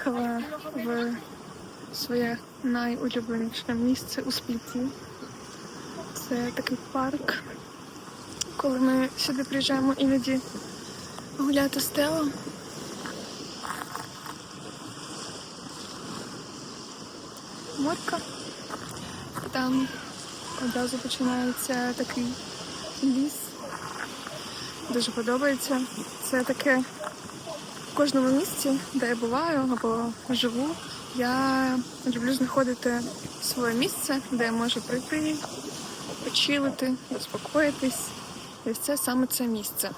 приїхала в своє найулюбленіше місце у Спліті. Це такий парк. Коли ми сюди приїжджаємо іноді гуляти з Тео. Морка. Там одразу починається такий ліс. Дуже подобається. Це таке в кожному місці, де я буваю або живу. Я люблю знаходити своє місце, де я можу прийти, почилити, заспокоїтись. І це саме це місце.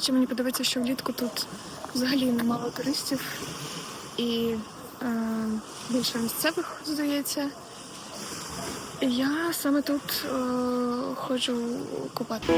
Ще мені подобається, що влітку тут взагалі немало туристів і е, більше місцевих, здається. І я саме тут е, ходжу купати.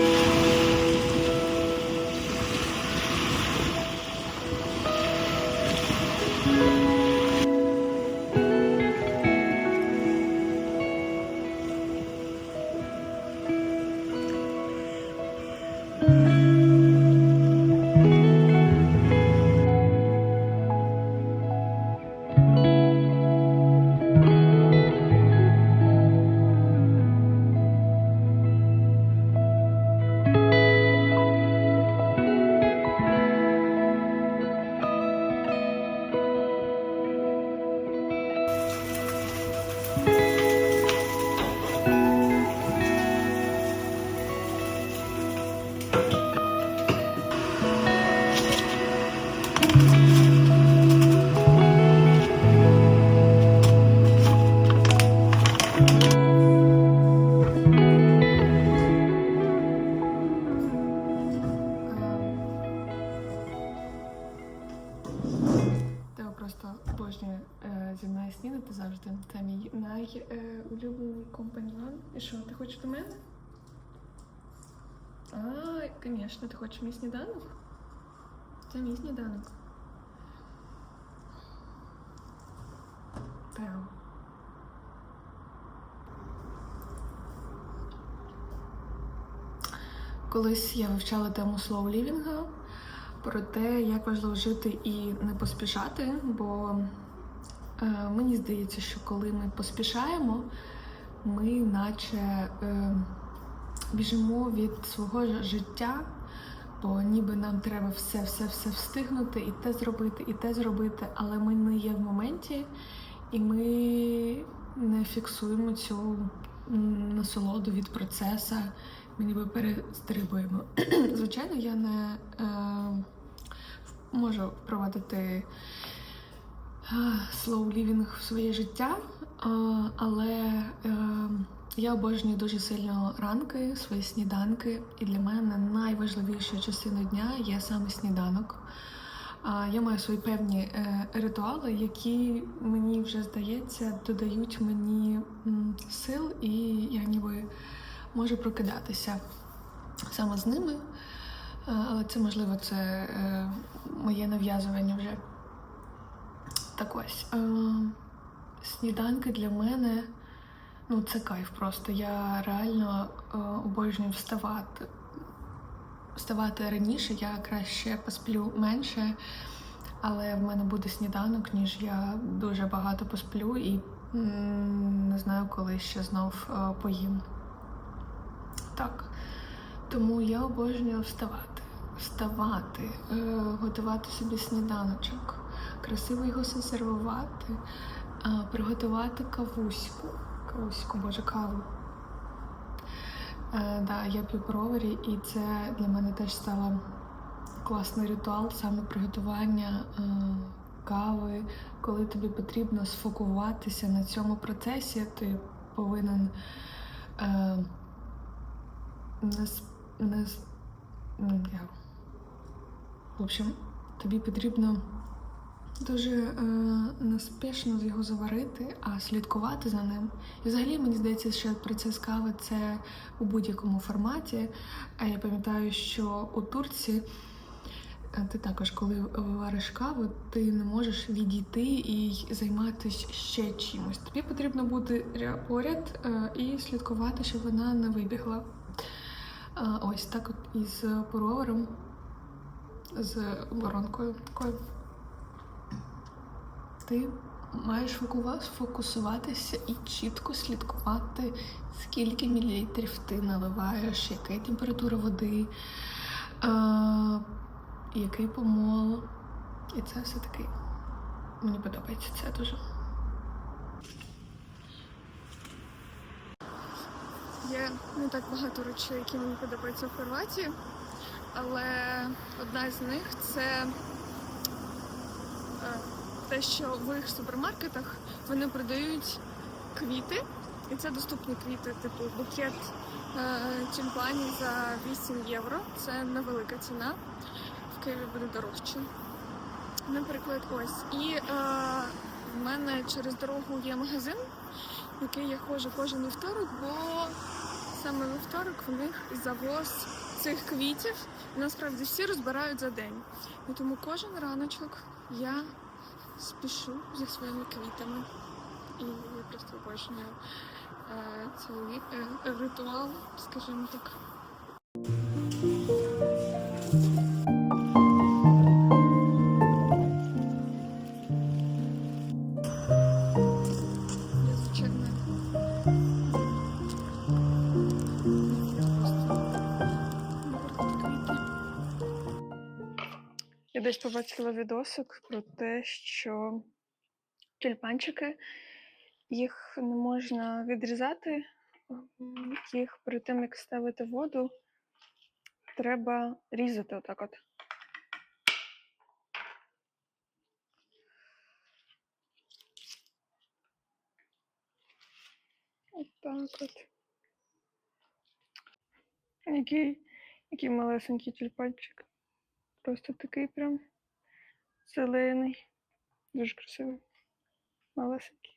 Сніданок? Це мій сніданок. Тео. Колись я вивчала тему slow living, про те, як важливо жити і не поспішати, бо е, мені здається, що коли ми поспішаємо, ми наче е, біжимо від свого життя, бо ніби нам треба все-все-все встигнути, і те зробити, і те зробити, але ми не є в моменті, і ми не фіксуємо цю насолоду від процесу, ми ніби перестрибуємо. Звичайно, я не е, можу впровадити е, slow living в своє життя, е, але е, я обожнюю дуже сильно ранки, свої сніданки, і для мене найважливішою частиною дня є саме сніданок. Я маю свої певні е, ритуали, які мені вже здається додають мені сил, і я ніби можу прокидатися саме з ними. Але це можливо це е, моє нав'язування вже. Так ось. Е, сніданки для мене ну це кайф просто. Я реально е, обожнюю вставати. Вставати раніше, я краще посплю менше, але в мене буде сніданок, ніж я дуже багато посплю і не знаю, коли ще знов е, поїм. Так. Тому я обожнюю вставати. Вставати, е, готувати собі сніданочок, красиво його засервувати, е, приготувати кавуську. Кавуську, боже, каву. Е, я п'ю по ровері, і це для мене теж стало класний ритуал, саме приготування е, кави. Коли тобі потрібно сфокуватися на цьому процесі, ти повинен е, не, не, В общем, тобі потрібно дуже е, неспішно його заварити, а слідкувати за ним. І взагалі мені здається, що процес кави це у будь-якому форматі. А я пам'ятаю, що у Турці е, ти також, коли вариш каву, ти не можеш відійти і займатися ще чимось. Тобі потрібно бути поряд е, і слідкувати, щоб вона не вибігла. Е, Ось так от із поровером, з воронкою такою. Ти маєш сфокусуватися і чітко слідкувати, скільки мілілітрів ти наливаєш, яка температура води, е, який помол. І це все таки мені подобається це дуже. Є не так багато речей, які мені подобаються в Хорватії, але одна з них це те, що в їх супермаркетах вони продають квіти, і це доступні квіти, типу букет е, тюльпанів за 8 євро. Це невелика ціна. В Києві буде дорожче. Наприклад, ось. І е, в мене через дорогу є магазин, в який я ходжу кожен вівторок, бо саме вівторок в них завоз цих квітів. Насправді всі розбирають за день. І тому кожен раночок я спішу зі своїми квітами. І я просто обожнюю е, цей е, ритуал, скажімо так. Побачила відосик про те, що тюльпанчики їх не можна відрізати, їх перед тим, як ставити воду, треба різати отак от. Отак от. Який, який малесенький тюльпанчик. Просто такий прям зелений. Дуже красивий. Малесенький.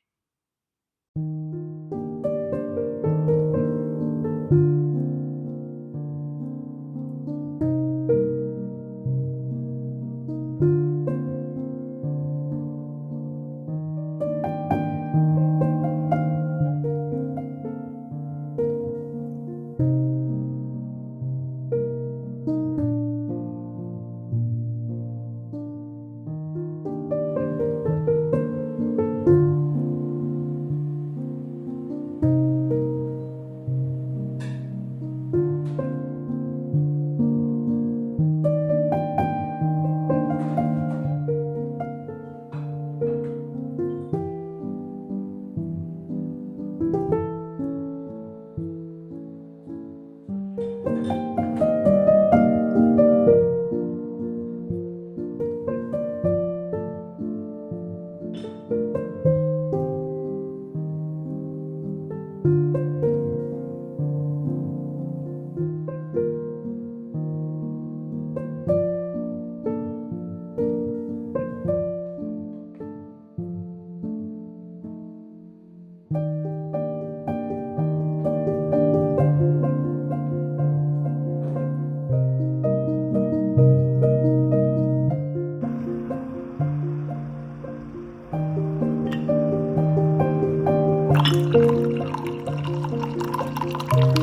Поділюся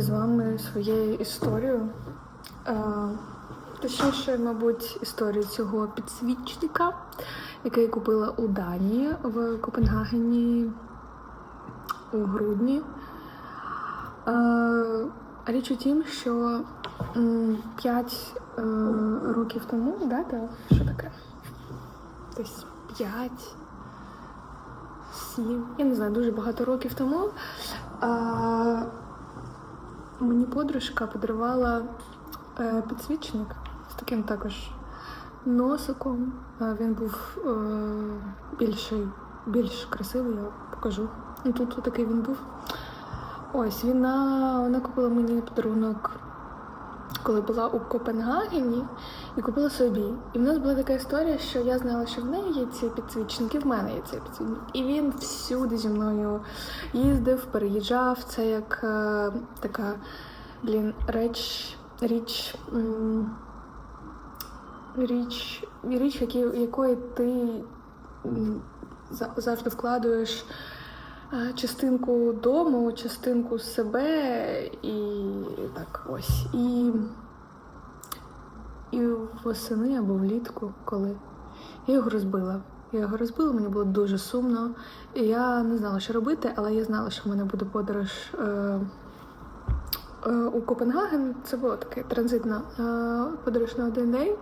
з вами своєю історією. Е, точніше, мабуть, історію цього підсвічника, який я купила у Данії в Копенгагені у грудні. Е, річ у тім, що 5 років тому, да, та, що таке? Десь 5, 7, я не знаю, дуже багато років тому. А, мені подружка подарувала е, підсвічник з таким також носиком. Е, він був е, більший, більш красивий, я покажу. Ну, Тут такий він був. Ось вона, вона купила мені подарунок, коли була у Копенгагені, і купила собі. І в нас була така історія, що я знала, що в неї є ці підсвічники, в мене є цей підсвічник. І він всюди зі мною їздив, переїжджав. Це як е, така, блін, реч, річ. м, Річ, річ, якої ти завжди вкладаєш е, частинку дому, частинку себе і так ось. І, і восени або влітку, коли я його розбила. Я його розбила, мені було дуже сумно. І я не знала, що робити, але я знала, що в мене буде подорож е, е, у Копенгаген. Це була така транзитна е, подорож на один день.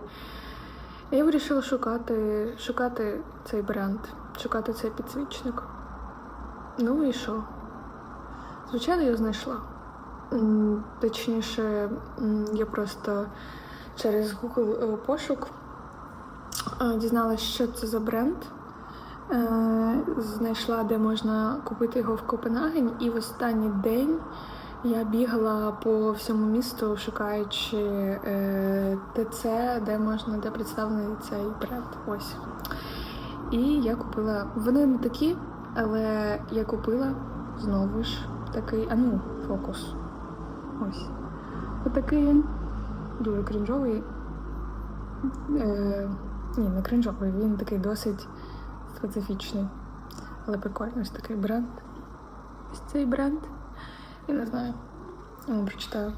Я вирішила шукати, шукати цей бренд, шукати цей підсвічник. Ну і що? Звичайно, я знайшла. Точніше, я просто через Google е, пошук е, дізналася, що це за бренд. Е, Знайшла, де можна купити його в Копенгагені, і в останній день я бігала по всьому місту, шукаючи ТЦ, де можна, де представлений цей бренд. Ось. І я купила. Вони не такі, але я купила знову ж такий, а ну, фокус. Ось. Отакий він. Дуже крінжовий. Е, ні, не крінжовий, він такий досить специфічний. Але прикольний ось такий бренд. Ось цей бренд. Я не знаю. Я вам прочитаю.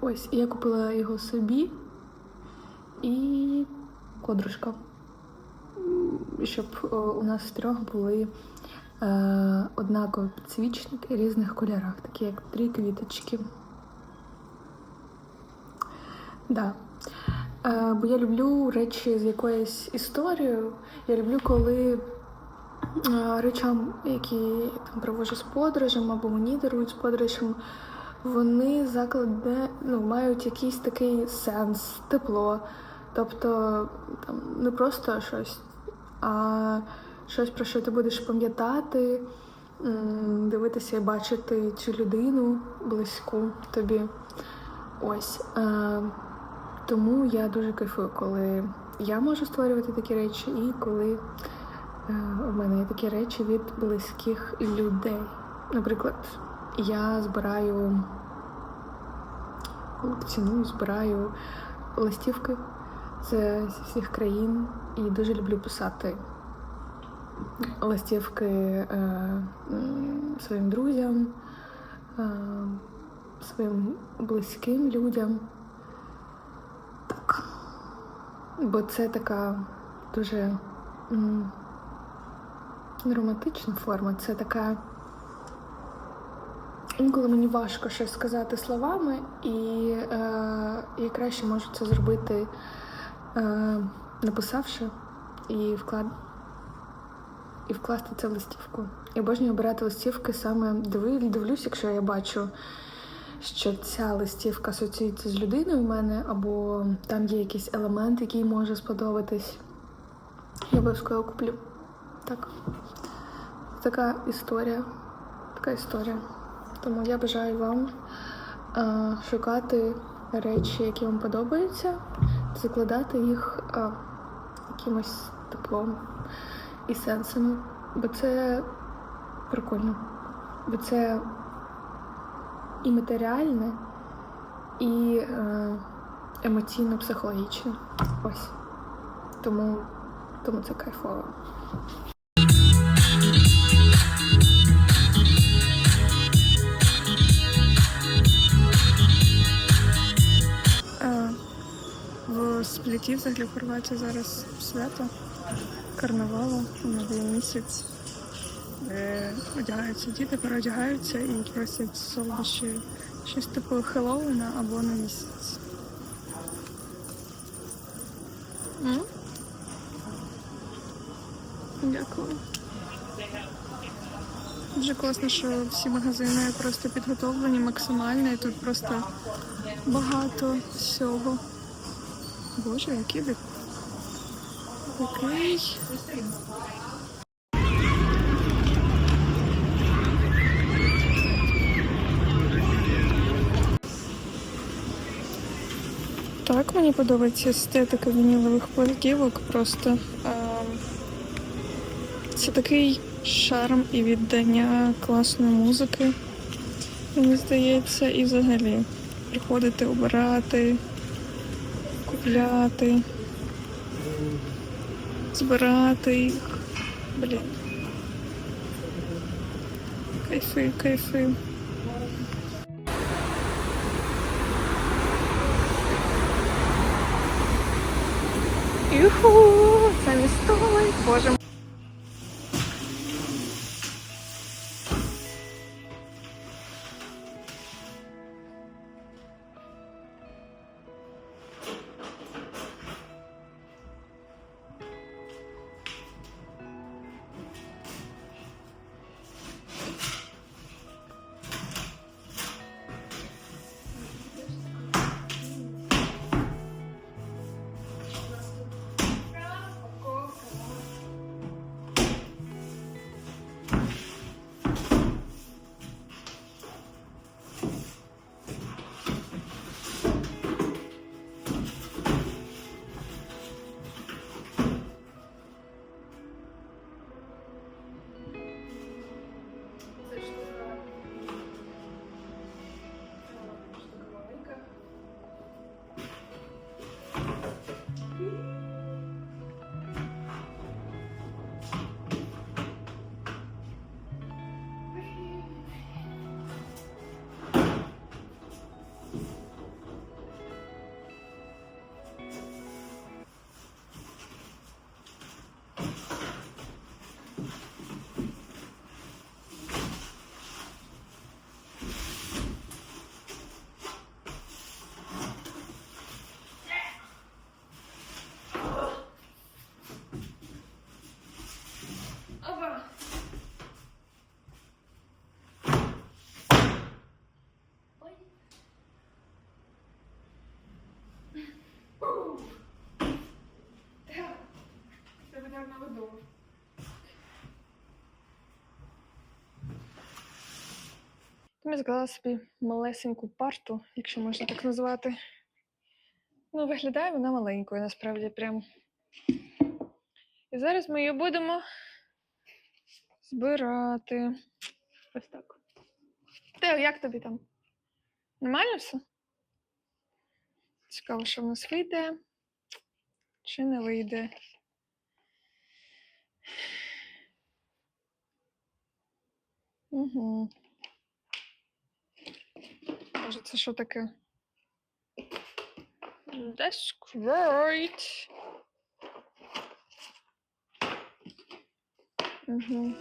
Ось, я купила його собі і подружка. Щоб е, у нас трьох були е, однакові підсвічники різних кольорах, такі як три квіточки. Да. Е, бо я люблю речі з якоюсь історією. Я люблю, коли е, речам, які там провожу з подорожем або мені дарують з подорожем, вони закладе, ну, мають якийсь такий сенс, тепло. Тобто там, не просто щось, а щось, про що ти будеш пам'ятати, дивитися і бачити цю людину близьку тобі. Ось. Е, тому я дуже кайфую, коли я можу створювати такі речі, і коли е, у мене є такі речі від близьких людей. Наприклад, я збираю колекціоную, збираю листівки з всіх країн і дуже люблю писати листівки е, своїм друзям, е, своїм близьким людям. Так. Бо це така дуже м, романтична форма. Це така. Інколи мені важко щось сказати словами, і е, я краще можу це зробити, е, написавши і вклад... і вкласти це в листівку. Я обожнюю обирати листівки саме дивлюсь, якщо я бачу, що ця листівка асоціюється з людиною в мене, або там є якийсь елемент, який може сподобатись. Я обов'язково куплю. Так. Така історія. Така історія. Тому я бажаю вам е, шукати речі, які вам подобаються, закладати їх е, якимось теплом і сенсами. Бо це прикольно. Бо це і матеріальне, і е, емоційно-психологічне. Ось. Тому, тому це кайфово. Е, В Спліті, взагалі в Хорватії зараз свято карнавалу, новий місяць, де одягаються діти, переодягаються і просять солодощі щось типу Хеллоуіна або на місяць. М? Дякую. Дуже класно, що всі магазини просто підготовлені максимально, і тут просто багато всього. Боже, який ви. Який. Так, мені подобається естетика вінілових платівок. Просто ем, це такий шарм і віддання класної музики. Мені здається, і взагалі приходити, обирати, купляти, збирати їх. Блін. Кайфи, кайфи. Юху, це містовий, боже. Я згадала собі малесеньку парту, якщо можна так назвати. Ну, виглядає вона маленькою, насправді прям. І зараз ми її будемо збирати. Ось так. Тео, як тобі там? Нормально все? Цікаво, що в нас вийде. Чи не вийде? Угу. Боже, це що таке? That's great. Угу.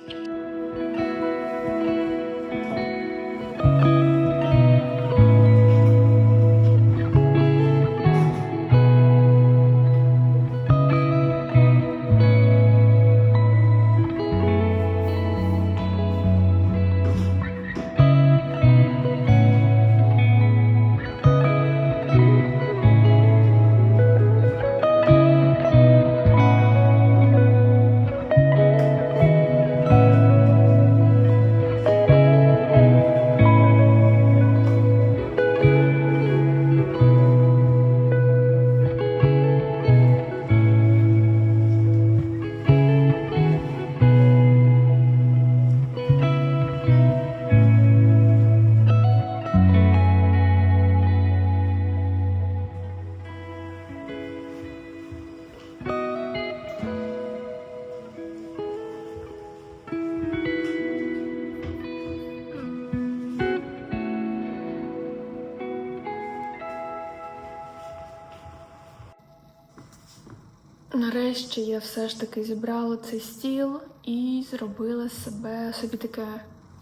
Нарешті я все ж таки зібрала цей стіл і зробила себе собі таке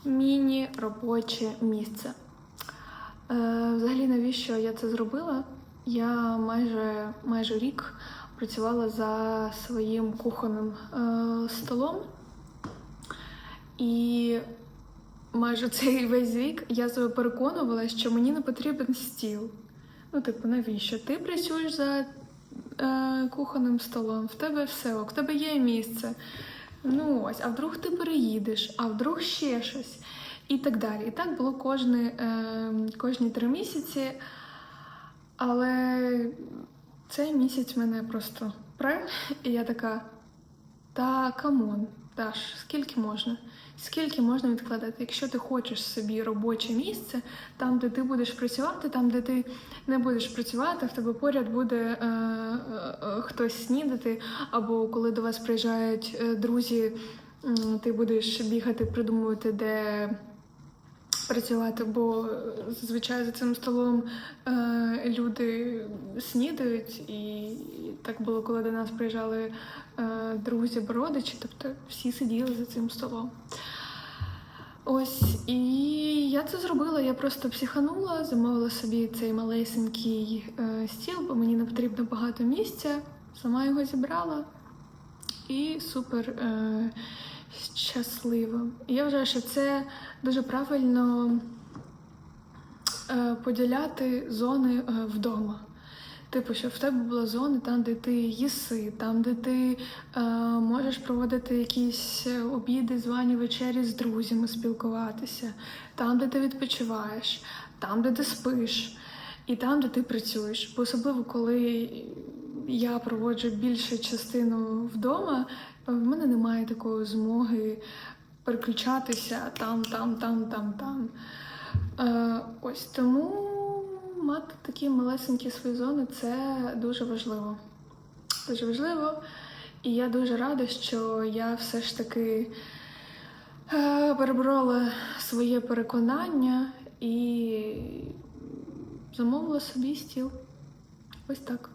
міні-робоче місце. Е, взагалі, навіщо я це зробила? Я майже, майже рік працювала за своїм кухонним е, столом, і майже цей весь рік я себе переконувала, що мені не потрібен стіл. Ну, типу, навіщо? Ти працюєш за е, кухонним столом, в тебе все ок, в тебе є місце. Ну ось, а вдруг ти переїдеш, а вдруг ще щось. І так далі. І так було кожні, е, кожні три місяці. Але цей місяць мене просто пре, і я така: та камон, Даш, скільки можна? Скільки можна відкладати? Якщо ти хочеш собі робоче місце, там, де ти будеш працювати, там, де ти не будеш працювати, в тебе поряд буде е, е, е, хтось снідати, або коли до вас приїжджають е, друзі, ти будеш бігати, придумувати, де працювати, бо зазвичай за цим столом е, люди снідають, і так було, коли до нас приїжджали е, друзі, родичі, тобто всі сиділи за цим столом. Ось, і я це зробила. Я просто психанула, замовила собі цей малесенький е, стіл, бо мені не потрібно багато місця. Сама його зібрала і супер е, щаслива. І я вважаю, що це дуже правильно е, поділяти зони е, вдома. Типу, щоб в тебе була зона там, де ти їси, там, де ти е, можеш проводити якісь е, обіди, звані вечері з друзями, спілкуватися, там, де ти відпочиваєш, там, де ти спиш, і там, де ти працюєш. Бо особливо, коли я проводжу більшу частину вдома, в мене немає такої змоги переключатися там, там, там, там, там. Е, ось тому мати такі малесенькі свої зони це дуже важливо. Дуже важливо. І я дуже рада, що я все ж таки е, переборола своє переконання і замовила собі стіл. Ось так.